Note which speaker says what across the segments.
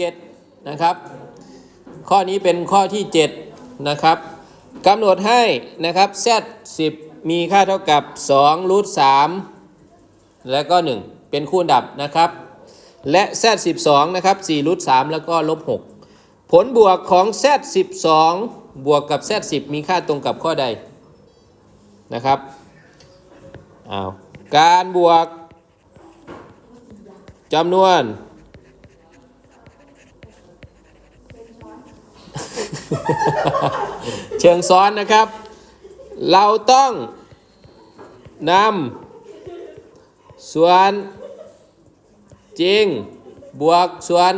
Speaker 1: 7นะครับข้อนี้เป็นข้อที่7นะครับกำหนดให้นะครับ z 10 มีค่าเท่ากับ2รูท3แล้วก็ 1 เป็นคูณดับนะครับ และ z 12นะครับ4รูท3แล้วก็ลบ6ผลบวกของ z 12 บวกกับ z 10 มีค่าตรงกับข้อใดนะครับอ้าวการบวกจำนวน เชิงซ้อนนะครับ เราต้องนำส่วนจริง บวกส่วน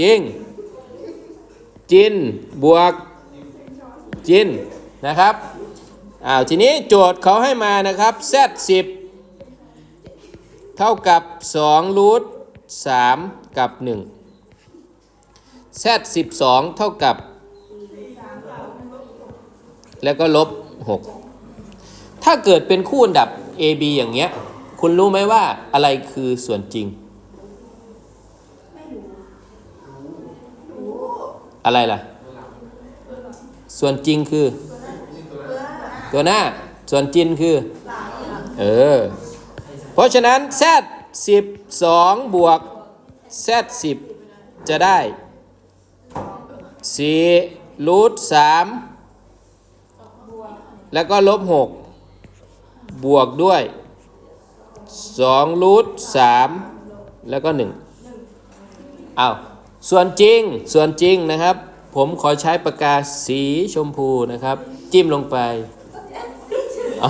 Speaker 1: จริง จิน บวก จิน นะครับอ้าวทีนี้โจทย์เขาให้มานะครับ z 10 เท่ากับ2รูท3กับ 1 z 12เท่ากับ แล้วก็ลบ6ถ้าเกิดเป็นคู่อันดับ a b อย่างเงี้ย คุณรู้ไหมว่าอะไรคือส่วนจริง อะไรล่ะ ส่วนจริงคือ ตัวหน้า ส่วนจินคือ เออ เพราะฉะนั้น z 12 บวก z 10 จะได้ สี่รูทสามแล้วก็ลบหกบวกด้วยสองรูทสามแล้วก็หนึ่งอ้าวส่วนจริงส่วนจริงนะครับ ผมขอใช้ปากกาสีชมพูนะครับ จิ้มลงไปเอา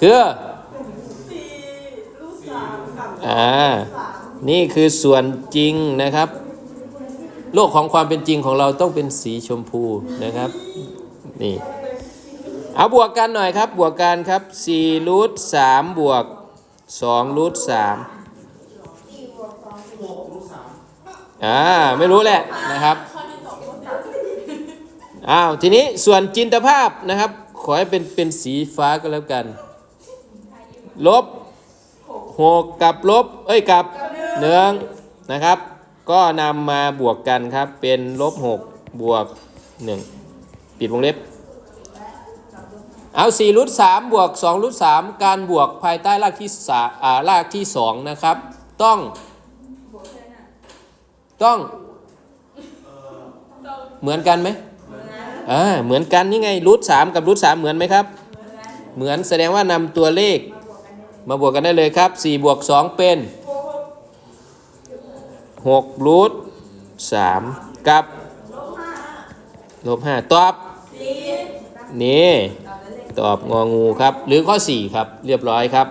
Speaker 1: คืออ่านี่คือส่วนจริงนะครับ โลกของความเป็นจริงของเราต้องเป็นสีชมพูนะครับ นี่ เอาบวกกันหน่อยครับ บวกกันครับ4รูท3บวก2รูท3อ่า ไม่รู้แหละนะครับ อ้าว ทีนี้ส่วนจินตภาพนะครับ ขอให้เป็นเป็นสีฟ้าก็แล้วกัน ลบ 6 กับลบ เอ้ย กับเนืองนะครับ ก็นำมาบวกกันครับ เป็นลบ6บวก 1 ปิดวงเล็บ เอา4รูท3บวก2รูท3การบวกภายใต้รากที่สาอ่ารากที่ 2 นะครับ ต้อง ต้องเหมือนกันไหมอ่าเหมือนกันนี่ไงรูท3กับรูท3เหมือนไหมครับ เหมือนแสดงว่านำตัวเลข มาบวกกันได้เลยครับ4บวก2เป็น 6รูท3กับลบ5ตอบนี่ ตอบงองูครับ หรือข้อ4ครับ เรียบร้อยครับ